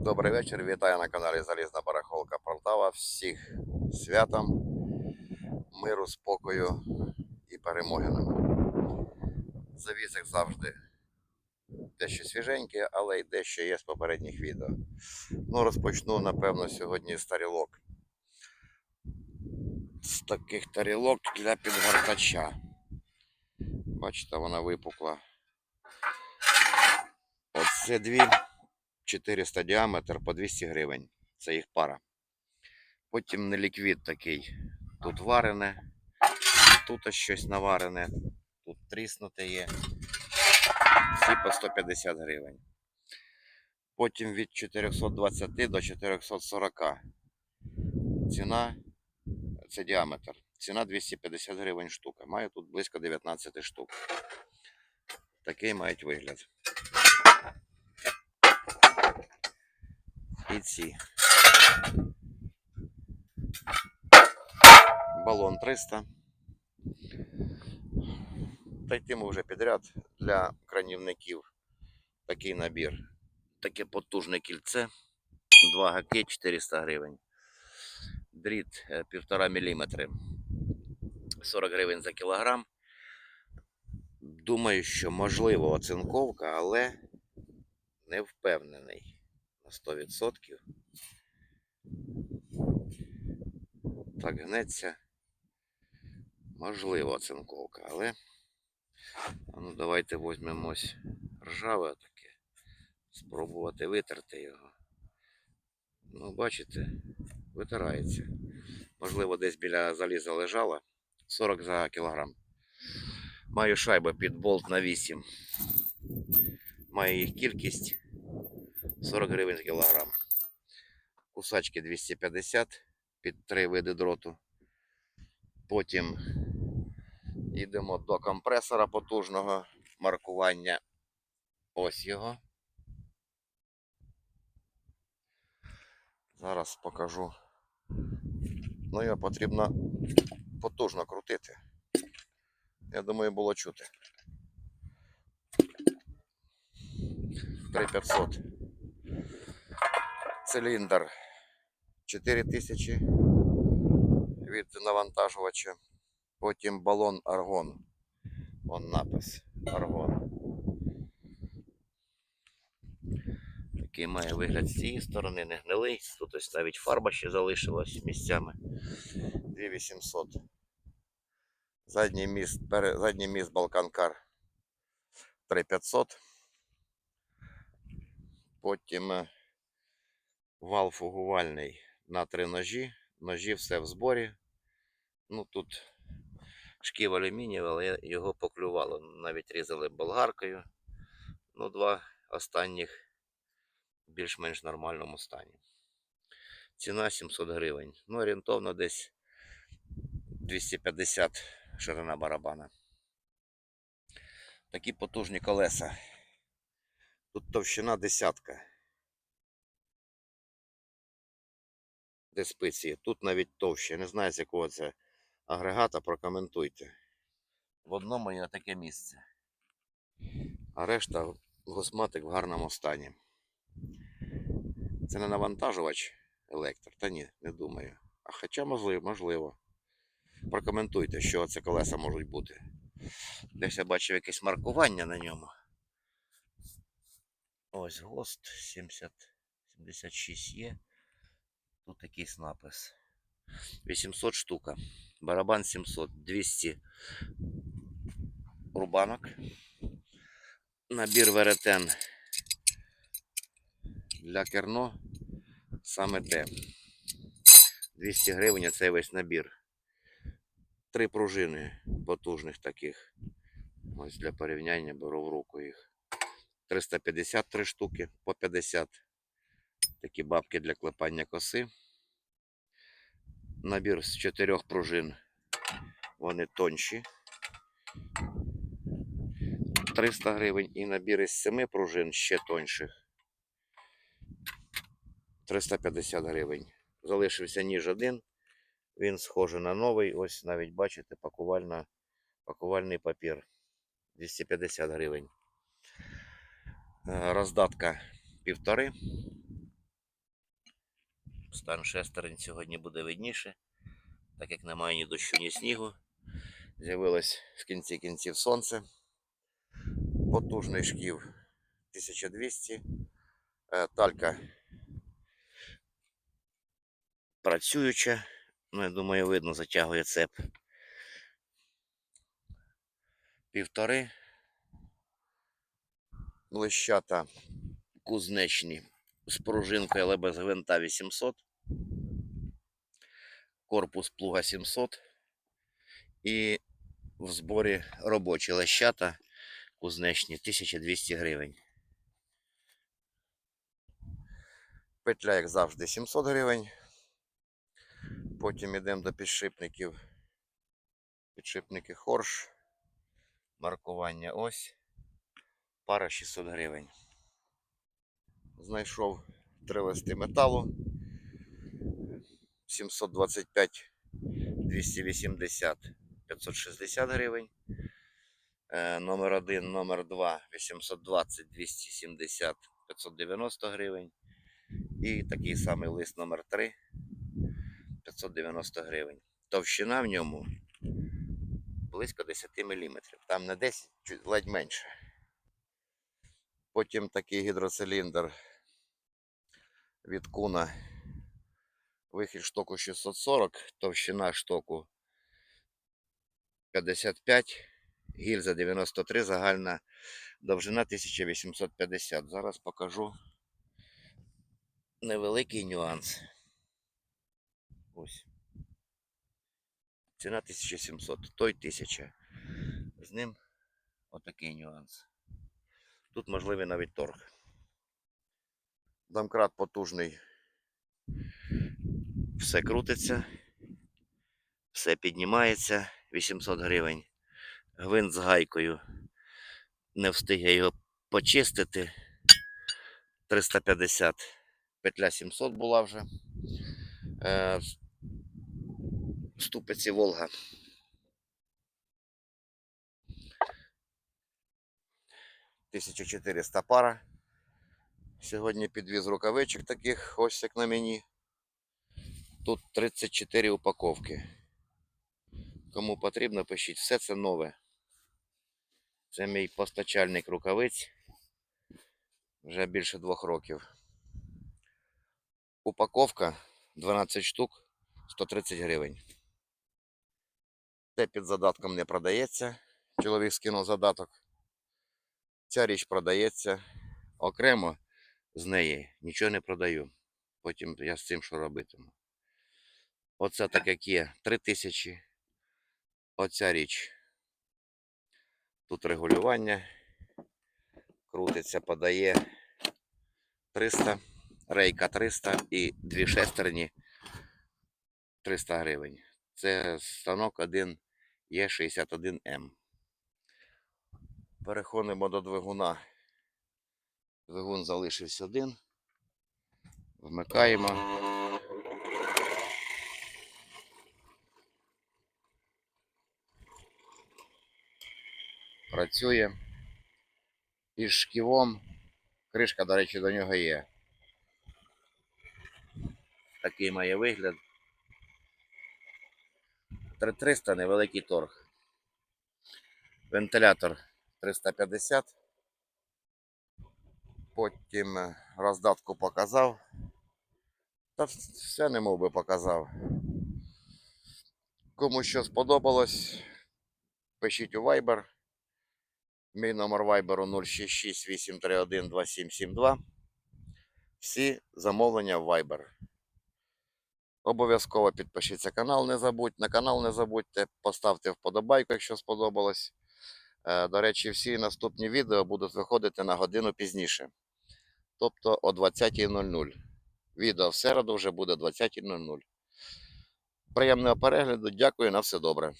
Добрий вечір. Вітаю на каналі Залізна Барахолка Полтава. Всіх святом, миру, спокою і перемоги нам. Завіз, як завжди, дещо свіженьке, але й дещо є з попередніх відео. Ну, розпочну, напевно, сьогодні з тарілок. З таких тарілок для підгортача. Бачите, вона випукла. Оце дві 400 діаметр по 200 гривень. Це їх пара. Потім неліквід такий. Тут варене, тут щось наварене, тут тріснуте є. Всі по 150 гривень. Потім від 420 до 440. Ціна це діаметр. Ціна 250 гривень штука. Маю тут близько 19 штук. Такий мають вигляд. І ці. Балон 300. Та йтимо вже підряд для кранівників такий набір. Таке потужне кільце. 2 гаки 400 гривень. Дріт е, 1,5 мм. 40 гривень за кілограм. Думаю, що можливо оцинковка, але не впевнений на 100%. Так гнеться. Можливо, оцинковка, але ну, давайте візьмемо ось ржаве таке. Спробувати витерти його. Ну, бачите, витирається. Можливо, десь біля заліза лежало. 40 за кілограм. Маю шайбу під болт на 8. Маю їх кількість 40 гривень з кілограм. Кусачки 250 під три види дроту. Потім йдемо до компресора потужного маркування. Ось його. Зараз покажу. Ну, його потрібно потужно крутити. Я думаю, було чути. 3500. Циліндр 4000 від навантажувача. Потім балон аргон. Вон напис аргон. Такий має вигляд з цієї сторони, не гнилий. Тут ось навіть фарба ще залишилась місцями. 2800. Задній міст, задній міст Балканкар 3500. Потім е, вал фугувальний на три ножі. Ножі все в зборі. Ну тут шків алюмінієвий, але його поклювало. Навіть різали болгаркою. Ну, два останніх більш-менш нормальному стані. Ціна 700 гривень. Ну, орієнтовно десь 250 ширина барабана. Такі потужні колеса. Тут товщина десятка. Де спиці. Тут навіть товще. Не знаю, з якого це агрегата, прокоментуйте. В одному є таке місце. А решта госматик в гарному стані. Це не навантажувач електр. Та ні, не думаю. А хоча можливо, можливо. Прокоментуйте, що це колеса можуть бути. Десь я бачив якесь маркування на ньому. Ось ГОСТ 70, 76 є. Тут якийсь напис. 800 штука. Барабан 700, 200 рубанок. Набір веретен для керно саме те. 200 гривень цей весь набір. Три пружини потужних таких. Ось для порівняння беру в руку їх. 353 штуки по 50. Такі бабки для клепання коси. Набір з чотирьох пружин. Вони тонші. 300 гривень і набір із семи пружин ще тонших. 350 гривень. Залишився ніж один. Він схожий на новий. Ось навіть бачите, пакувальна, пакувальний папір. 250 гривень. Е, Роздатка півтори. Стан шестерень сьогодні буде видніше, так як немає ні дощу, ні снігу. З'явилось в кінці кінців сонце. Потужний шків 1200. Е, Талька працююча. Ну, я думаю, видно, затягує цеп. Півтори. Лещата кузнечні з пружинкою, але без гвинта 800. Корпус плуга 700. І в зборі робочі лещата кузнечні 1200 гривень. Петля, як завжди, 700 гривень. Потім йдемо до підшипників. Підшипники хорш. Маркування ось. Пара 600 гривень. Знайшов три листи металу. 725, 280, 560 гривень. Е, Номер 1, номер 2, 820, 270, 590 гривень. І такий самий лист номер 3, 590 гривень. Товщина в ньому близько 10 мм. Там не 10, ледь менше. Потім такий гідроциліндр від куна. Вихід штоку 640, товщина штоку 55, гільза 93, загальна довжина 1850. Зараз покажу невеликий нюанс. Ось. Ціна 1700, той 1000. З ним отакий нюанс. Тут можливий навіть торг. Домкрат потужний. Все крутиться, все піднімається 800 гривень. Гвинт з гайкою. Не встиг я його почистити. 350. Петля 700 була вже. Е, ступиці Волга. Тисяча 400 пара. Сьогодні підвіз рукавичок таких, ось як на мені. Тут 34 упаковки. Кому потрібно, пишіть. Все це нове. Це мій постачальник рукавиць. Вже більше двох років. Упаковка 12 штук 130 гривень. Це під задатком не продається. Чоловік скинув задаток. Ця річ продається окремо з неї нічого не продаю. Потім я з цим що робитиму. Оце так як є 3000. Оця річ. Тут регулювання. Крутиться, подає 300, рейка 300 і дві шестерні 300 гривень. Це станок 1 Е61М. Переходимо до двигуна. Двигун залишився один. Вмикаємо. Працює. Із шківом. Кришка, до речі, до нього є. Такий має вигляд. 3300 невеликий торг. Вентилятор 350. Потім е, роздатку показав. Та все не мов би показав. Кому що сподобалось, пишіть у Viber. Мій номер Viber 066 831 2772. Всі замовлення в Viber. Обов'язково підпишіться канал, не забудь. На канал не забудьте, поставте вподобайку, якщо сподобалось. Е, До речі, всі наступні відео будуть виходити на годину пізніше. Тобто о 20.00. Відео в середу вже буде 20.00. Приємного перегляду, дякую на все добре.